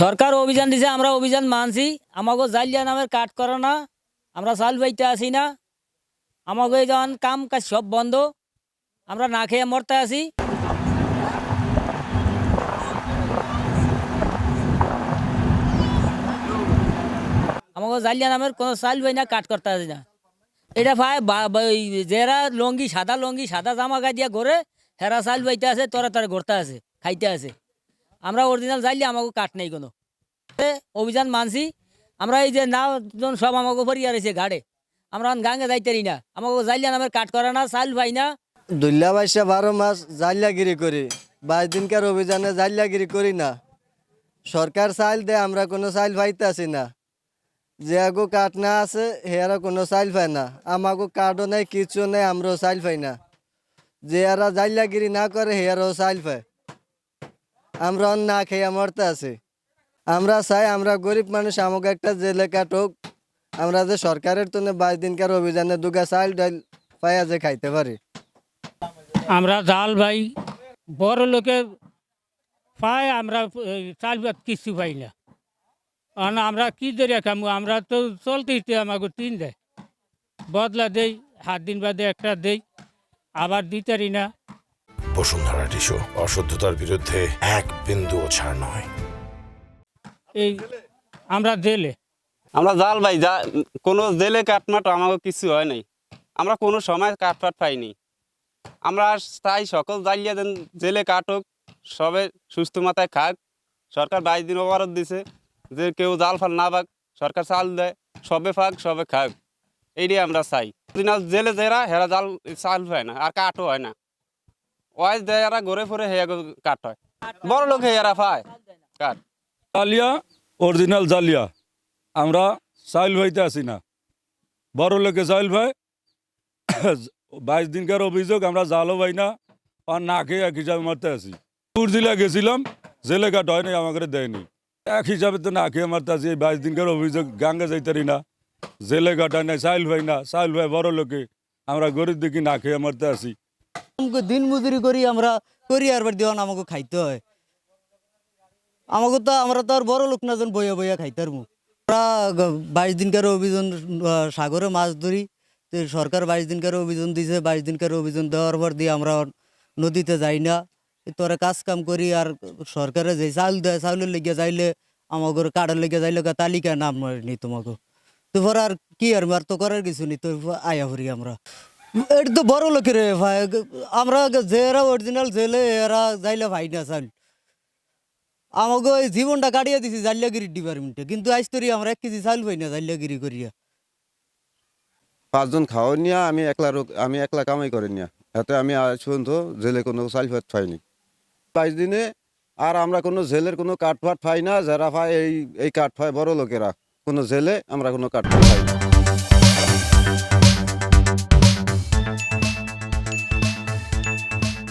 সরকার অভিযান দিছে, আমরা অভিযান মানছি। আমাকে জালিয়া নামের কাট করে না, আমরা চাল বাইতে আসি না। আমাকে যখন কাম কাজ সব বন্ধ, আমরা না খেয়ে মরতে আছি আমাকে জালিয়া নামের কোনো চাল বাই না কাট করতে আসি না। এটা ভাই যারা লঙ্গি, সাদা লঙ্গি, সাদা জামা গায়ে দিয়া ঘরে হেরা চাল বাইতে আছে তরে তরে ঘুরতে আছে খাইতে আছে আমরা অরিজিনাল যাইলে আমাকে কাট নেই কোনো। অভিযান মানছি। আমরা এই যে নাও সব আমাকে ফরিয়া রয়েছে ঘাড়ে। আমরা গাঙ্গে যাইতেরি না। আমাকে যাইলে নামের কাট করে না চাল পাই না। দুল্লা বাইশা বারো মাস জালিয়াগিরি করি। বাইশ দিনকার অভিযানে জালিয়াগিরি করি না। সরকার চাইল দেয় আমরা কোনো চাইল পাইতে আসি না। যে আগো কাঠ না আছে হেয়ারা কোনো চাইল পায় না। আমাগো কাঠও নাই কিছু নাই, আমরাও চাইল পাই না। যে এরা জালিয়াগিরি না করে হেয়ারাও চাইল পায় আমরা না খেয়ে মরতে আছি। আমরা চাই আমরা গরিব মানুষ আমাকে একটা জেলে কাটুক। আমরা যে সরকারের তো বাইশ দিনকার অভিযানে দুগা চাইল ডাইল পাইয়া যে খাইতে পারি। আমরা জাল ভাই, বড় লোকে পাই আমরা চাল কিছু পাই না। আর আমরা কি ধরে খামু? আমরা তো চলতেই আমাকে তিন দেয়। বদলা দেই, হাত দিন বাদে একটা দেই, আবার দিতারি না। বসুন্ধরা টিস্যু অশুদ্ধতার বিরুদ্ধে এক বিন্দুও ছাড় নয়। এই আমরা জেলে। আমরা জাল ভাই যা কোনো জেলে কাটমাট আমাকে কিছু হয় নাই। আমরা কোনো সময় কাটপাট পাইনি। আমরা চাই সকল জালিয়া দেন জেলে কাটুক সবে সুস্থ মাথায় খাক। সরকার বাইশ দিন অবরোধ দিছে যে কেউ জাল ফাল না পাক সরকার চাল দেয় সবে ফাক সবে খাক। এইটাই আমরা চাই। জেলে যারা হেরা জাল চাল হয় না আর কাটও হয় না। ওয়াই দেয় এরা ঘুরে ফিরে হেয়া কাট হয়। বড় লোক হেয়ারা পায়। কাট জালিয়া অরিজিনাল জালিয়া। আমরা চাইল ভাইতে আসি না। বড় লোকে চাইল ভাই। বাইশ দিনকার অভিযোগ, আমরা জালও ভাই না, আর না খেয়ে এক হিসাবে মারতে আসি জেলা গেছিলাম, জেলে কাট হয় নাই, আমাকে দেয়নি। এক হিসাবে তো না খেয়ে মারতে আসি এই বাইশ দিনকার অভিযোগ, গাঙ্গে যাইতারি না। জেলে কাটায় নাই চাইল ভাই না চাইল ভাই বড় লোকে। আমরা গরিব দেখি না খেয়ে মারতে আসি আমাকে দিন মজুরি করি, আমরা করি আর দেওয়ান আমাকে খাইতে হয়। আমাকে তো, আমরা তো আর বড় লোক না যেন বইয়া বইয়া খাইতে পারব। আমরা বাইশ দিনকার অভিযান সাগরে মাছ ধরি সরকার বাইশ দিনকার অভিযান দিছে, বাইশ দিনকার অভিযান দেওয়ার পর দিয়ে আমরা নদীতে যাই না। তোরা কাজ কাম করি, আর সরকারে যে চাউল দেয়, চাউলের লেগে যাইলে আমাকে কার্ডের লেগে যাইলে তালিকা নাম নি তোমাকে তো পর আর কি আর তো করার কিছু নেই তো আয়া হরি আমরা। এটা তো বড় লোকের ভাই। আমরা যারা অরিজিনাল জেলে, এরা যাইলে ভাই না চাল আমাকে ওই জীবনটা কাটিয়ে দিছি জালিয়াগিরি ডিপার্টমেন্টে কিন্তু আজ তরি আমরা এক কেজি চাল পাই না জালিয়াগিরি করিয়া। পাঁচজন খাওয়া নিয়ে, আমি একলা আমি একলা কামাই করে নিয়ে। এতে আমি আজ জেলে কোনো চাল ভাত পাইনি। বাইশ দিনে আর আমরা কোনো জেলের কোনো কাঠ ফাট পাই না, যারা পায় এই এই কাঠ পায় বড় লোকেরা। কোনো জেলে আমরা কোনো কাঠ ফাট পাই না।